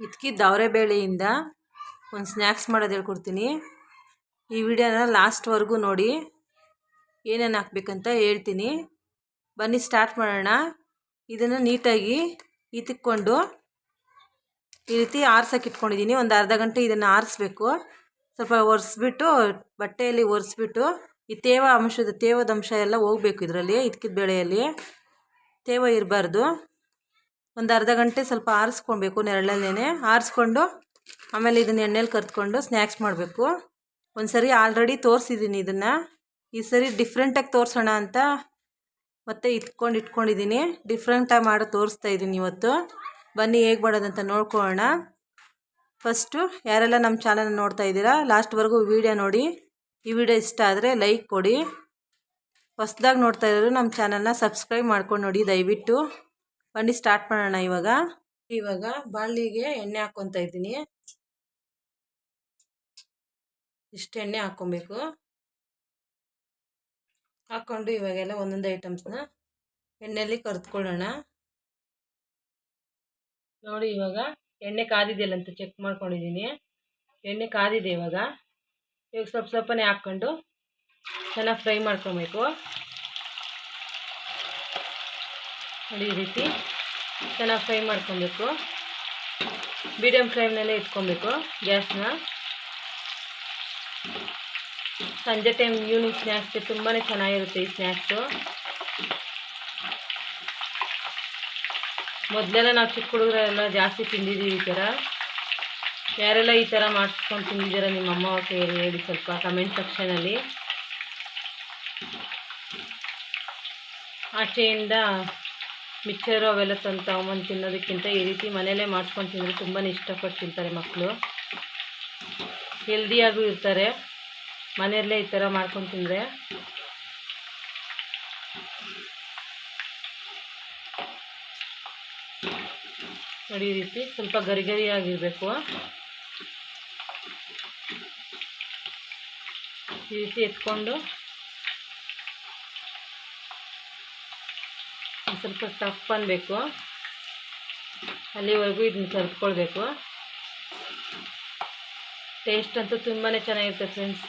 ಇದ್ಕಿದ್ದ ಅವರೆ ಬೇಳೆಯಿಂದ ಒಂದು ಸ್ನ್ಯಾಕ್ಸ್ ಮಾಡೋದು ಹೇಳ್ಕೊಡ್ತೀನಿ. ಈ ವಿಡಿಯೋನ ಲಾಸ್ಟ್ವರೆಗೂ ನೋಡಿ, ಏನೇನು ಹಾಕ್ಬೇಕಂತ ಹೇಳ್ತೀನಿ. ಬನ್ನಿ ಸ್ಟಾರ್ಟ್ ಮಾಡೋಣ. ಇದನ್ನು ನೀಟಾಗಿ ಇತಿಕ್ಕೊಂಡು ಈ ರೀತಿ ಆರ್ಸೋಕೆ ಇಟ್ಕೊಂಡಿದ್ದೀನಿ ಒಂದು ಅರ್ಧ ಗಂಟೆ ಇದನ್ನು ಆರಿಸ್ಬೇಕು. ಸ್ವಲ್ಪ ಒರೆಸ್ಬಿಟ್ಟು, ಬಟ್ಟೆಯಲ್ಲಿ ಒರೆಸ್ಬಿಟ್ಟು, ಈ ತೇವ ಅಂಶದ ತೇವದ ಅಂಶ ಎಲ್ಲ ಹೋಗ್ಬೇಕು ಇದರಲ್ಲಿ ಇದಕ್ಕಿದ ಬೇಳೆಯಲ್ಲಿ. ತೇವ ಇರಬಾರ್ದು. ಒಂದು ಅರ್ಧ ಗಂಟೆ ಸ್ವಲ್ಪ ಆರಿಸ್ಕೊಬೇಕು ನೆರಳಲ್ಲೇ ಆರಿಸ್ಕೊಂಡು ಆಮೇಲೆ ಇದನ್ನ ಎಣ್ಣೆಲಿ ಕರ್ತ್ಕೊಂಡು ಸ್ನ್ಯಾಕ್ಸ್ ಮಾಡಬೇಕು. ಒಂದು ಸರಿ ಆಲ್ರೆಡಿ ತೋರಿಸಿದ್ದೀನಿ ಇದನ್ನು. ಈ ಸರಿ ಡಿಫ್ರೆಂಟಾಗಿ ತೋರಿಸೋಣ ಅಂತ ಮತ್ತೆ ಇಟ್ಕೊಂಡು ಇಟ್ಕೊಂಡಿದ್ದೀನಿ ಡಿಫ್ರೆಂಟಾಗಿ ಮಾಡೋ ತೋರಿಸ್ತಾ ಇದ್ದೀನಿ ಇವತ್ತು. ಬನ್ನಿ ಹೇಗೆ ಮಾಡೋದಂತ ನೋಡ್ಕೊಳ್ಳೋಣ. ಫಸ್ಟು ಯಾರೆಲ್ಲ ನಮ್ಮ ಚಾನಲ್ ನೋಡ್ತಾ ಇದ್ದೀರಾ ಲಾಸ್ಟ್ವರೆಗೂ ವಿಡಿಯೋ ನೋಡಿ. ಈ ವಿಡಿಯೋ ಇಷ್ಟ ಆದರೆ ಲೈಕ್ ಕೊಡಿ. ಹೊಸ್ದಾಗಿ ನೋಡ್ತಾ ಇರೋರು ನಮ್ಮ ಚಾನಲ್ನ ಸಬ್ಸ್ಕ್ರೈಬ್ ಮಾಡ್ಕೊಂಡು ನೋಡಿ ದಯವಿಟ್ಟು. ಬನ್ನಿ ಸ್ಟಾರ್ಟ್ ಮಾಡೋಣ ಇವಾಗ. ಇವಾಗ ಬಾಳಿಗೆ ಎಣ್ಣೆ ಹಾಕ್ಕೊತಾ ಇದ್ದೀನಿ. ಇಷ್ಟು ಎಣ್ಣೆ ಹಾಕ್ಕೊಬೇಕು. ಹಾಕ್ಕೊಂಡು ಇವಾಗೆಲ್ಲ ಒಂದೊಂದು ಐಟಮ್ಸ್ನ ಎಣ್ಣೆಯಲ್ಲಿ ಕರೆದುಕೊಳ್ಳೋಣ. ನೋಡಿ ಇವಾಗ ಎಣ್ಣೆ ಕಾದಿದೆಯಲ್ಲ ಅಂತ ಚೆಕ್ ಮಾಡ್ಕೊಂಡಿದ್ದೀನಿ. ಎಣ್ಣೆ ಕಾದಿದೆ ಇವಾಗ. ಇವಾಗ ಸ್ವಲ್ಪ ಸ್ವಲ್ಪನೇ ಹಾಕ್ಕೊಂಡು ಚೆನ್ನಾಗಿ ಫ್ರೈ ಮಾಡ್ಕೊಬೇಕು. ನೋಡಿ ಈ ರೀತಿ. ಚೆನ್ನಾಗಿ ಫ್ರೈ ಮಾಡ್ಕೊಬೇಕು. ಮೀಡಿಯಮ್ ಫ್ಲೇಮ್ನಲ್ಲೇ ಇಟ್ಕೊಬೇಕು ಗ್ಯಾಸ್ನ. ಸಂಜೆ ಟೈಮ್ ಈವ್ನಿಂಗ್ ಸ್ನ್ಯಾಕ್ಸ್ಗೆ ತುಂಬಾ ಚೆನ್ನಾಗಿರುತ್ತೆ ಈ ಸ್ನ್ಯಾಕ್ಸು. ಮೊದಲೆಲ್ಲ ನಾವು ಚಿಕ್ಕ ಹುಡುಗರೆಲ್ಲ ಜಾಸ್ತಿ ತಿಂದಿದ್ದೀವಿ ಈ ಥರ. ಯಾರೆಲ್ಲ ಈ ಥರ ಮಾಡಿಸ್ಕೊಂಡು ತಿಂದಿದ್ದೀರ ನಿಮ್ಮ ಅಮ್ಮ ಅವ್ರಿಗೆ ಹೇಳಿ ಸ್ವಲ್ಪ ಕಮೆಂಟ್ ಸೆಕ್ಷನಲ್ಲಿ ಆಚೆಯಿಂದ ಮಿಕ್ಚರು ಅವೆಲ್ಲ ತಂದು ತಗೊಂಬಂದು ತಿನ್ನೋದಕ್ಕಿಂತ ಈ ರೀತಿ ಮನೆಯಲ್ಲೇ ಮಾಡ್ಕೊಂಡು ತಿಂದರೆ ತುಂಬಾ ಇಷ್ಟಪಟ್ಟು ತಿಂತಾರೆ ಮಕ್ಕಳು. ಹೆಲ್ದಿಯಾಗೂ ಇರ್ತಾರೆ. ಮನೆಯಲ್ಲೇ ಈ ಥರ ಮಾಡ್ಕೊಂಡು ತಿಂದರೆ. ನೋಡಿ ಈ ರೀತಿ ಸ್ವಲ್ಪ ಗರಿ ಗರಿಯಾಗಿರಬೇಕು ಈ ರೀತಿ ಎತ್ಕೊಂಡು ಸ್ವಲ್ಪ ಟಫ್ ಅನ್ನಬೇಕು ಅಲ್ಲಿವರೆಗೂ ಇದನ್ನ ಕರ್ಕೊಳ್ಬೇಕು ಟೇಸ್ಟ್ ಅಂತೂ ತುಂಬಾ ಚೆನ್ನಾಗಿರುತ್ತೆ ಫ್ರೆಂಡ್ಸ್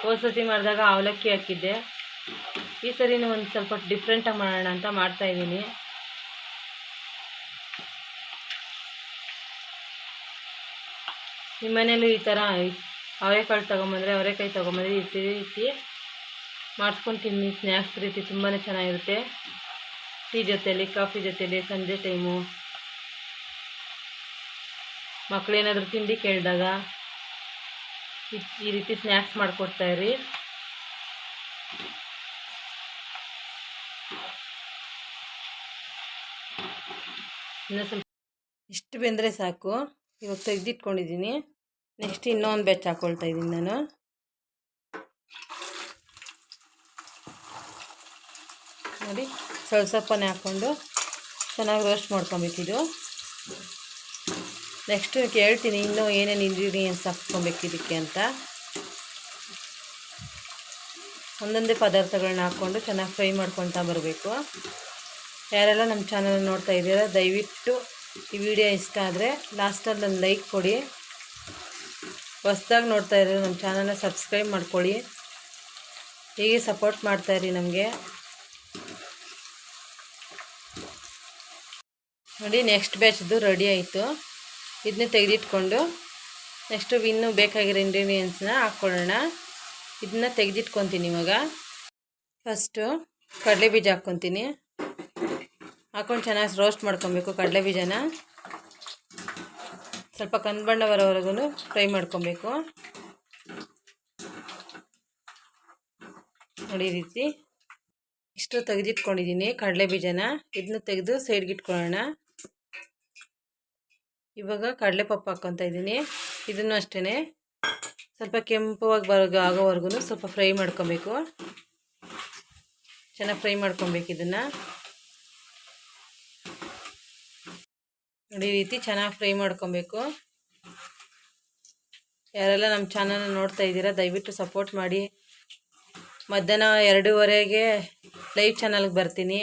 ಹೋದ ಸತಿ ಮಾಡಿದಾಗ ಅವಲಕ್ಕಿ ಹಾಕಿದ್ದೆ. ಈ ಸರಿನೂ ಒಂದು ಸ್ವಲ್ಪ ಡಿಫ್ರೆಂಟಾಗಿ ಮಾಡೋಣ ಅಂತ ಮಾಡ್ತಾಯಿದ್ದೀನಿ ನಿಮ್ಮ ಮನೇಲೂ ಈ ಥರ ಅವರೆಕಾಳು ತೊಗೊಂಬಂದರೆ ಅವರೆಕಾಯಿ ತೊಗೊಂಬಂದರೆ ಈ ರೀತಿ ಮಾಡಿಸ್ಕೊಂಡು ತಿನ್ನಿ. ಸ್ನ್ಯಾಕ್ಸ್ ರೀತಿ ತುಂಬಾ ಚೆನ್ನಾಗಿರುತ್ತೆ. ಟೀ ಜೊತೆಯಲ್ಲಿ ಕಾಫಿ ಜೊತೆಯಲ್ಲಿ ಸಂಜೆ ಟೈಮು. ಮಕ್ಕಳೇನಾದರೂ ತಿಂಡಿ ಕೇಳಿದಾಗ ಈ ರೀತಿ ಸ್ನ್ಯಾಕ್ಸ್ ಮಾಡಿಕೊಡ್ತಾಯಿರಿ ಇನ್ನೂ ಸ್ವಲ್ಪ ಇಷ್ಟು ಬೆಂದರೆ ಸಾಕು. ಇವಾಗ ತೆಗೆದಿಟ್ಕೊಂಡಿದ್ದೀನಿ. ನೆಕ್ಸ್ಟ್ ಇನ್ನೊಂದು ಬೆಚ್ಚ ಹಾಕ್ಕೊಳ್ತಾ ಇದ್ದೀನಿ ನಾನು. ನೋಡಿ ಸ್ವಲ್ಪನೇ ಹಾಕ್ಕೊಂಡು ಚೆನ್ನಾಗಿ ರೋಸ್ಟ್ ಮಾಡ್ಕೊಬೇಕಿದು ನೆಕ್ಸ್ಟ್ ಹೇಳ್ತೀನಿ ಇನ್ನೂ ಏನೇನು ಇಂಗ್ರೀಡಿಯೆಂಟ್ಸ್ ಹಾಕ್ಕೊಬೇಕು ಇದಕ್ಕೆ ಅಂತ. ಒಂದೊಂದೇ ಪದಾರ್ಥಗಳನ್ನ ಹಾಕ್ಕೊಂಡು ಚೆನ್ನಾಗಿ ಫ್ರೈ ಮಾಡ್ಕೊತಾ ಬರಬೇಕು. ಯಾರೆಲ್ಲ ನಮ್ಮ ಚಾನಲ್ ನೋಡ್ತಾ ಇದ್ದೀರಾ, ದಯವಿಟ್ಟು ಈ ವಿಡಿಯೋ ಇಷ್ಟ ಆದರೆ ಲಾಸ್ಟಲ್ಲಿ ಒಂದು ಲೈಕ್ ಕೊಡಿ. ಹೊಸ್ದಾಗಿ ನೋಡ್ತಾ ಇರೋ ನಮ್ಮ ಚಾನಲ್ನ ಸಬ್ಸ್ಕ್ರೈಬ್ ಮಾಡ್ಕೊಳ್ಳಿ. ಹೀಗೆ ಸಪೋರ್ಟ್ ಮಾಡ್ತಾಯಿರಿ ನಮಗೆ. ನೋಡಿ ನೆಕ್ಸ್ಟ್ ಬ್ಯಾಚ್ದು ರೆಡಿ ಆಯಿತು. ಇದನ್ನ ತೆಗೆದಿಟ್ಕೊಂಡು ನೆಕ್ಸ್ಟು ಇನ್ನೂ ಬೇಕಾಗಿರೋ ಇಂಗ್ರೀಡಿಯೆಂಟ್ಸ್ನ ಹಾಕ್ಕೊಳ್ಳೋಣ. ಇದನ್ನ ತೆಗೆದಿಟ್ಕೊತೀನಿ ಇವಾಗ. ಫಸ್ಟು ಕಡಲೆ ಬೀಜ ಹಾಕ್ಕೊತೀನಿ. ಹಾಕ್ಕೊಂಡು ಚೆನ್ನಾಗಿ ರೋಸ್ಟ್ ಮಾಡ್ಕೊಬೇಕು ಕಡಲೆ ಬೀಜನ. ಸ್ವಲ್ಪ ಕಂದು ಬಣ್ಣ ಬರೋವರೆಗೂ ಫ್ರೈ ಮಾಡ್ಕೊಬೇಕು. ನೋಡಿ ರೀತಿ. ಇಷ್ಟು ತೆಗೆದಿಟ್ಕೊಂಡಿದ್ದೀನಿ ಕಡಲೆ ಬೀಜನ. ಇದನ್ನ ತೆಗೆದು ಸೈಡ್ಗೆ ಇಟ್ಕೊಳ್ಳೋಣ. ಇವಾಗ ಕಡಲೆಪಪ್ಪು ಹಾಕ್ಕೊತ ಇದ್ದೀನಿ. ಇದನ್ನು ಅಷ್ಟೇ ಸ್ವಲ್ಪ ಕೆಂಪುವಾಗಿ ಬರೋ ಆಗೋವರೆಗೂ ಸ್ವಲ್ಪ ಫ್ರೈ ಮಾಡ್ಕೊಬೇಕು. ಚೆನ್ನಾಗಿ ಫ್ರೈ ಮಾಡ್ಕೊಬೇಕು ಇದನ್ನು. ನೋಡಿ, ಈ ರೀತಿ ಚೆನ್ನಾಗಿ ಫ್ರೈ ಮಾಡ್ಕೊಬೇಕು. ಯಾರೆಲ್ಲ ನಮ್ಮ ಚಾನಲ್ ನೋಡ್ತಾ ಇದ್ದೀರಾ, ದಯವಿಟ್ಟು ಸಪೋರ್ಟ್ ಮಾಡಿ. ಮಧ್ಯಾಹ್ನ ಎರಡೂವರೆಗೆ ಲೈವ್ ಚಾನಲ್ಗೆ ಬರ್ತೀನಿ.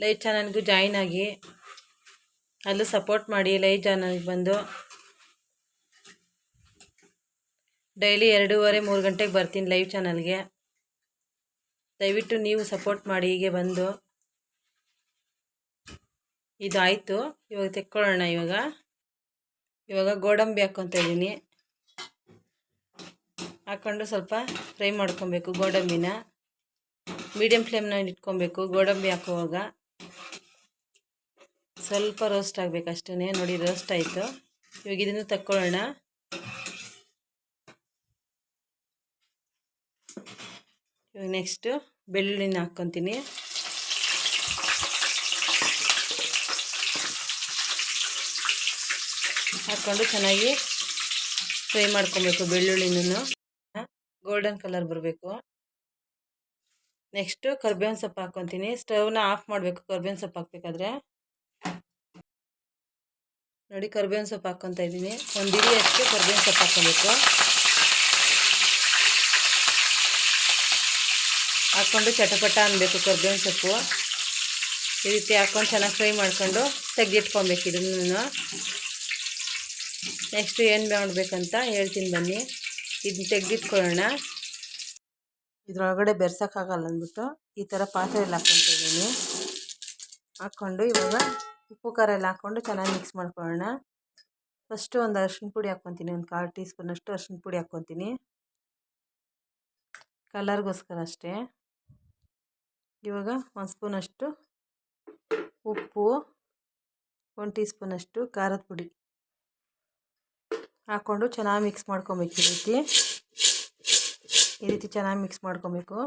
ಲೈವ್ ಚಾನಲ್ಗೂ ಜಾಯ್ನ್ ಆಗಿ. ಅಲ್ಲೂ ಸಪೋರ್ಟ್ ಮಾಡಿ ಲೈವ್ ಚಾನಲ್ಗೆ ಬಂದು. ಡೈಲಿ ಎರಡೂವರೆ, ಮೂರು ಗಂಟೆಗೆ ಬರ್ತೀನಿ ಲೈವ್ ಚಾನಲ್ಗೆ ದಯವಿಟ್ಟು ನೀವು ಸಪೋರ್ಟ್ ಮಾಡಿ ಹೀಗೆ ಬಂದು. ಇದಾಯಿತು. ಇವಾಗ ತೆಕ್ಕೊಳ್ಳೋಣ ಇವಾಗ. ಇವಾಗ ಗೋಡಂಬಿ ಹಾಕ್ಕೊತ ಇದ್ದೀನಿ. ಹಾಕ್ಕೊಂಡು ಸ್ವಲ್ಪ ಫ್ರೈ ಮಾಡ್ಕೊಬೇಕು ಗೋಡಂಬಿನ. ಮೀಡಿಯಮ್ ಫ್ಲೇಮ್ನ ಇಟ್ಕೊಬೇಕು ಗೋಡಂಬಿ ಹಾಕುವಾಗ. ಸ್ವಲ್ಪ ರೋಸ್ಟ್ ಆಗಬೇಕು ಅಷ್ಟೇ ನೋಡಿ ರೋಸ್ಟ್ ಆಯಿತು. ಇವಾಗ ಇದನ್ನು ತಕ್ಕೊಳ್ಳೋಣ. ಇವಾಗ ನೆಕ್ಸ್ಟು ಬೆಳ್ಳುಳ್ಳಿನ ಹಾಕ್ಕೊತೀನಿ. ಹಾಕ್ಕೊಂಡು ಚೆನ್ನಾಗಿ ಫ್ರೈ ಮಾಡ್ಕೊಬೇಕು ಬೆಳ್ಳುಳ್ಳಿನೂ ಗೋಲ್ಡನ್ ಕಲರ್ ಬರಬೇಕು. ನೆಕ್ಸ್ಟು ಕರ್ಬೇವಿನ ಸೊಪ್ಪು ಹಾಕ್ಕೊತೀನಿ. ಸ್ಟವ್ನ ಆಫ್ ಮಾಡಬೇಕು. ಕರ್ಬೇವಿನ ಸೊಪ್ಪು ಹಾಕ್ಬೇಕಾದ್ರೆ. ನೋಡಿ ಕರ್ಬೇವಿನ ಸೊಪ್ಪು ಹಾಕ್ಕೊತಾ ಇದ್ದೀನಿ. ಒಂದು ಅಷ್ಟು ಕರ್ಬೇವಿನ ಸೊಪ್ಪು ಹಾಕ್ಕೊಬೇಕು. ಹಾಕ್ಕೊಂಡು ಚಟಪಟ ಅನ್ನಬೇಕು ಕರ್ಬೇವಿನ ಸೊಪ್ಪು. ಈ ರೀತಿ ಹಾಕ್ಕೊಂಡು ಚೆನ್ನಾಗಿ ಫ್ರೈ ಮಾಡ್ಕೊಂಡು ತೆಗೆದಿಟ್ಕೊಬೇಕು ಇದನ್ನು. ನೆಕ್ಸ್ಟ್ ಏನು ಮಾಡಬೇಕಂತ ಹೇಳ್ತೀನಿ ಬನ್ನಿ. ಇದನ್ನ ತೆಗೆದಿಟ್ಕೊಳ್ಳೋಣ. ಇದ್ರೊಳಗಡೆ ಬೆರ್ಸೋಕ್ಕಾಗಲ್ಲ ಅಂದ್ಬಿಟ್ಟು ಈ ಥರ ಪಾತ್ರೆಯಲ್ಲಿ ಹಾಕ್ಕೊತ ಇದ್ದೀನಿ. ಹಾಕ್ಕೊಂಡು ಇವಾಗ ಉಪ್ಪು, ಖಾರ ಎಲ್ಲ ಹಾಕ್ಕೊಂಡು ಚೆನ್ನಾಗಿ ಮಿಕ್ಸ್ ಮಾಡ್ಕೊಳ್ಳೋಣ. ಫಸ್ಟು ಒಂದು ಅರ್ಶಿಣ ಪುಡಿ ಹಾಕ್ಕೊತೀನಿ, ಒಂದು ಕಾಲು ಟೀ ಸ್ಪೂನಷ್ಟು ಅರ್ಶಿಣ ಪುಡಿ ಹಾಕ್ಕೊತೀನಿ. ಕಲರ್ಗೋಸ್ಕರ ಅಷ್ಟೇ. ಇವಾಗ ಒಂದು ಸ್ಪೂನಷ್ಟು ಉಪ್ಪು, ಒಂದು ಟೀ ಸ್ಪೂನಷ್ಟು ಖಾರದ ಪುಡಿ ಹಾಕ್ಕೊಂಡು ಚೆನ್ನಾಗಿ ಮಿಕ್ಸ್ ಮಾಡ್ಕೊಬೇಕು ಈ ರೀತಿ. ಈ ರೀತಿ ಚೆನ್ನಾಗಿ ಮಿಕ್ಸ್ ಮಾಡ್ಕೊಬೇಕು.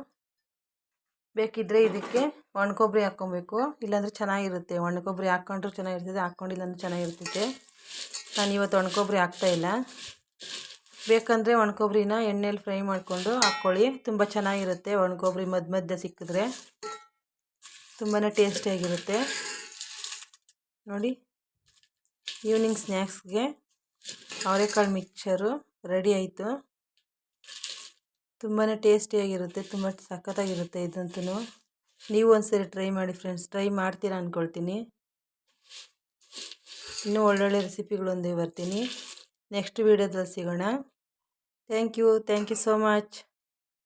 ಬೇಕಿದ್ದರೆ ಇದಕ್ಕೆ ಒಣ ಕೊಬ್ಬರಿ ಹಾಕ್ಕೊಬೇಕು. ಇಲ್ಲಾಂದರೆ ಚೆನ್ನಾಗಿರುತ್ತೆ. ಒಣ ಕೊಬ್ಬರಿ ಹಾಕ್ಕೊಂಡ್ರು ಚೆನ್ನಾಗಿರ್ತದೆ ಹಾಕ್ಕೊಂಡಿಲ್ಲ ಅಂದ್ರೆ ಚೆನ್ನಾಗಿರ್ತೈತೆ ನಾನು ಇವತ್ತು ಒಣ ಕೊಬ್ಬರಿ ಹಾಕ್ತಾಯಿಲ್ಲ ಬೇಕಂದರೆ ಒಣ ಕೊಬ್ಬರಿನ ಎಣ್ಣೆಲಿ ಫ್ರೈ ಮಾಡಿಕೊಂಡು ಹಾಕ್ಕೊಳ್ಳಿ. ತುಂಬ ಚೆನ್ನಾಗಿರುತ್ತೆ ಒಣ ಕೊಬ್ಬರಿ ಮಧ್ಯ ಮಧ್ಯ ಸಿಕ್ಕಿದ್ರೆ. ತುಂಬಾ ಟೇಸ್ಟಿಯಾಗಿರುತ್ತೆ ನೋಡಿ, ಈವ್ನಿಂಗ್ ಸ್ನ್ಯಾಕ್ಸ್ಗೆ ಅವರೆಕಾಳು ಮಿಕ್ಚರು ರೆಡಿ ಆಯಿತು. ತುಂಬಾ ಟೇಸ್ಟಿಯಾಗಿರುತ್ತೆ, ತುಂಬ ಸಖತ್ತಾಗಿರುತ್ತೆ ಇದಂತೂ ನೀವು ಒಂದ್ಸರಿ ಟ್ರೈ ಮಾಡಿ ಫ್ರೆಂಡ್ಸ್ ಟ್ರೈ ಮಾಡ್ತೀರಾ ಅಂದ್ಕೊಳ್ತೀನಿ ಇನ್ನೂ ಒಳ್ಳೊಳ್ಳೆ ರೆಸಿಪಿಗಳೊಂದಿಗೆ ಬರ್ತೀನಿ. ನೆಕ್ಸ್ಟ್ ವೀಡಿಯೋದಲ್ಲಿ ಸಿಗೋಣ. Thank you thank you so much